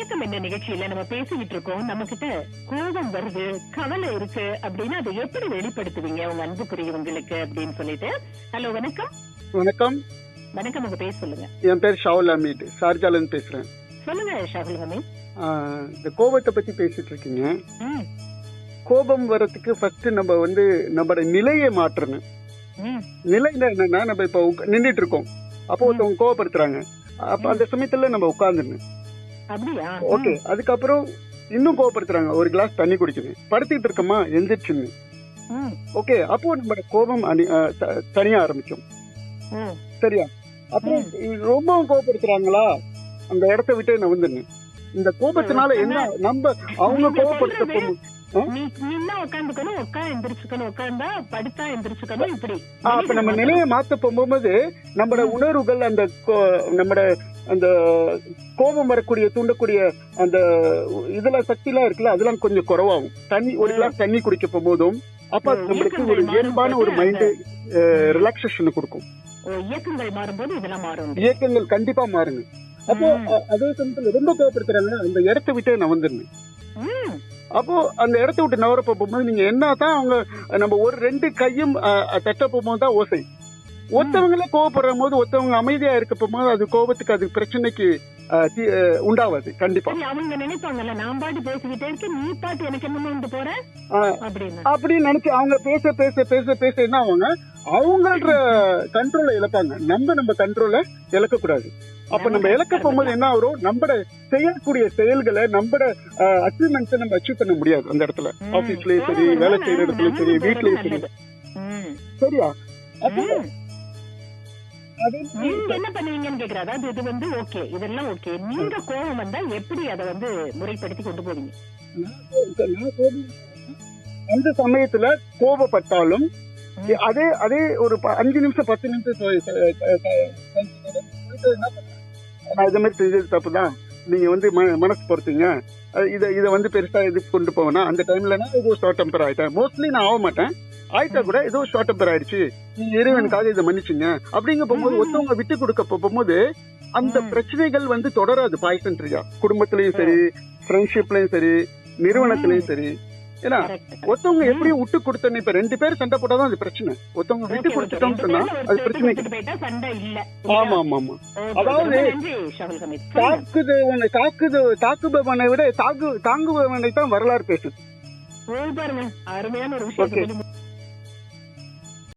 மயக்கம் என்ன நிகழ்ச்சியில நம்ம பேசிக்கிட்டு இருக்கோம். நம்ம கிட்ட கோபம் வருது கவலை இருக்கு அப்படின்னு அதை எப்படி வெளிப்படுத்துவீங்க? உங்க அன்புக்குரியவங்களுக்கு அப்படின்னு சொல்லிட்டு. ஹலோ வணக்கம். வணக்கம். வணக்கம் உங்க பேர் சொல்லுங்க. என் பேர் ஷாவுல் அமீத். ஷார்ஜாலன்னு பேசுறேன். சொல்லுங்க ஷாகுல் ஆஹ் இந்த கோபத்தை பத்தி பேசிட்டு இருக்கீங்க. கோபம் வர்றதுக்கு ஃபர்ஸ்ட் நம்ம வந்து நம்மளோட நிலையை மாற்றணும். நிலையில என்னன்னா நம்ம இப்போ நின்றுட்டு இருக்கோம். அப்போ ஒருத்தவங்க கோவப்படுத்துறாங்க. அப்ப அந்த சமயத்துல நம்ம உட்காந்துடணும் அப்படியா? ஓகே அதுக்கப்புறம் இன்னும் கோவப்படுத்துறாங்க. ஒரு கிளாஸ் தண்ணி குடிக்கணும் படுத்துக்கிட்டு இருக்கோமா எந்திரிச்சுன்னு. ஓகே அப்போ நம்மளோட கோபம் தனிய ஆரம்பிக்கும் ம். சரியா? அப்புறம் ரொம்பவும் கோவப்படுத்துறாங்களா? அந்த இடத்த விட்டு நான் வந்துடணும் இந்த கோபத்தினால என்ன நம்ம அவங்க நீங்க கோவப்படுத்த சொல்றது ஆ? நீ நின்னா உட்காந்துக்கணும் உட்கா எந்திரிச்சுக்கணும் உட்காந்தா படுத்தா எந்திரிச்சுக்கணும் இப்படி. ஆ, அப்ப நம்ம நிலையை மாத்த போகும்போது நம்மட உணர்வுகள் அந்த நம்மட அந்த கோபம் வரக்கூடிய தூண்டக்கூடிய அந்த இதுல சக்தி எல்லாம் இருக்குல்ல அதெல்லாம் கொஞ்சம் குறைவாகும். தண்ணி ஒரு கிளாஸ் தண்ணி குடிக்க போகும்போதும் அப்ப நம்மளுக்கு ஒரு இயல்பான ஒரு மைண்ட் ரிலாக்ஸேஷன் கொடுக்கும். இயக்கங்கள் மாறும்போது இதெல்லாம் மாறும். இயக்கங்கள் கண்டிப்பா மாறுங்க. அப்போ அதே சமயத்துல ரொம்ப கோவப்படுத்துறாங்க அந்த இடத்த விட்டு நான் வந்துருந்தேன் அப்போ அந்த இடத்த விட்டு நவர போகும்போது நீங்க என்னதான் அவங்க நம்ம ஒரு ரெண்டு கையும் தட்ட போகும்போது தான் ஓசை. ஒருத்தவங்களே கோவப்படுற போது ஒருத்தவங்க அமைதியா இருக்க போகும்போது அது கோபத்துக்கு அது பிரச்சனைக்கு உண்டாவாது. கண்டிப்பா. அவங்க நினைப்பாங்கல்ல நான் பாட்டு பேசிக்கிட்டே இருக்கேன் நீ பாட்டு எனக்கு என்னமோ வந்து போற? அப்படின்னு. நினைச்சு அவங்க பேச பேச பேச பேச என்ன ஆவாங்க? அவங்களோட கண்ட்ரோலை இழப்பாங்க. நம்ம நம்ம கண்ட்ரோலை இழக்க கூடாது அப்ப நம்ம இழக்க போகும்போது என்ன ஆகும் நம்மட செய்யக்கூடிய செயல்களை நம்மட அச்சீவ்மெண்ட்ஸை நம்ம அச்சீவ் பண்ண முடியாது அந்த இடத்துல. ஆபீஸ்லயும் சரி வேலை செய்யற இடத்துலயும் சரி வீட்லயும் சரி. சரியா? அப்போ நீங்க என்ன பண்ணுவீங்கன்னு கேக்குற அதாவது இது வந்து ஓகே இதெல்லாம் ஓகே நீங்க கோவம் வந்தா எப்படி அதை வந்து முறைப்படுத்தி கொண்டு போவீங்க? கோபம் அந்த சமயத்துல கோபப்பட்டாலும். அதே அதே ஒரு அஞ்சு நிமிஷம் பத்து நிமிஷம்? நான் இது மாதிரி செஞ்சது தப்பு தான். நீங்க வந்து மனசு பொறுத்தீங்க. இதை இதை வந்து பெருசா இது கொண்டு போவேனா? அந்த டைம்ல நான் ஏதோ ஷார்ட் டெம்பர் ஆயிட்டேன். மோஸ்ட்லி நான் ஆக மாட்டேன். ஆயிட்டா கூட ஏதோ ஷார்ட் டெம்பர் ஆயிடுச்சு. நீங்க இறைவனுக்காக இதை மன்னிச்சுங்க. அப்படிங்க போகும்போது. ஒருத்தவங்க விட்டு கொடுக்க போகும்போது அந்த. பிரச்சனைகள் வந்து தொடராது பாய்சன் ட்ரியா குடும்பத்திலயும் சரி ஃப்ரெண்ட்ஷிப்லயும் சரி நிறுவனத்திலயும் சரி. ஏன்னா. ஒருத்தவங்க எப்படியும் விட்டு கொடுத்தேன்னு இப்ப ரெண்டு பேர் சண்டை போட்டாதான் அது பிரச்சனை. ஒருத்தவங்க விட்டு. கொடுத்துட்டோம்னு சொன்னா அது பிரச்சனை ஆமா ஆமா ஆமா. அதாவது-. தாக்குதவனை தாக்குது தாக்குபவனை விட தாக்கு தாங்குபவனை தான் வரலாறு பேசுது. அருமையான ஒரு விஷயம்